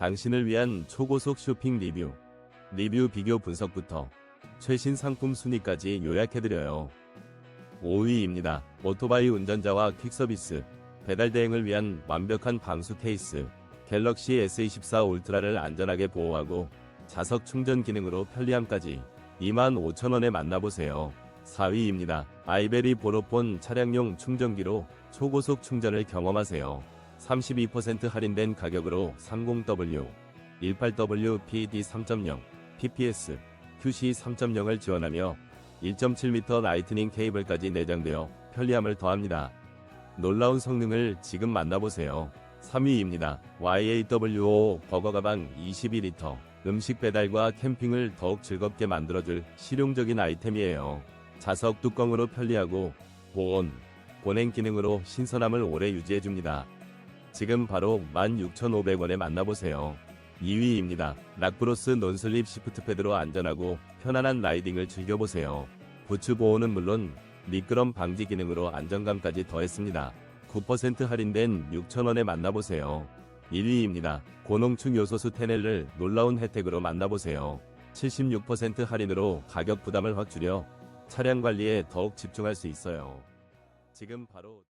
당신을 위한 초고속 쇼핑 리뷰. 리뷰 비교 분석부터 최신 상품 순위까지 요약해드려요. 5위입니다. 오토바이 운전자와 퀵서비스. 배달 대행을 위한 완벽한 방수 케이스. 갤럭시 S24 울트라를 안전하게 보호하고 자석 충전 기능으로 편리함까지 25,000원에 만나보세요. 4위입니다. 아이베리 보로폰 차량용 충전기로 초고속 충전을 경험하세요. 32% 할인된 가격으로 30W, 18W PD 3.0, PPS, QC 3.0을 지원하며 1.7m 라이트닝 케이블까지 내장되어 편리함을 더합니다. 놀라운 성능을 지금 만나보세요. 3위입니다. YAWO 버거 가방 22리터. 음식 배달과 캠핑을 더욱 즐겁게 만들어줄 실용적인 아이템이에요. 자석 뚜껑으로 편리하고 보온, 보냉 기능으로 신선함을 오래 유지해줍니다. 지금 바로 16,500원에 만나보세요. 2위입니다. 락브로스 논슬립 시프트 패드로 안전하고 편안한 라이딩을 즐겨보세요. 부츠 보호는 물론 미끄럼 방지 기능으로 안정감까지 더했습니다. 9% 할인된 6,000원에 만나보세요. 1위입니다. 고농축 요소수 테넬을 놀라운 혜택으로 만나보세요. 76% 할인으로 가격 부담을 확 줄여 차량 관리에 더욱 집중할 수 있어요. 지금 바로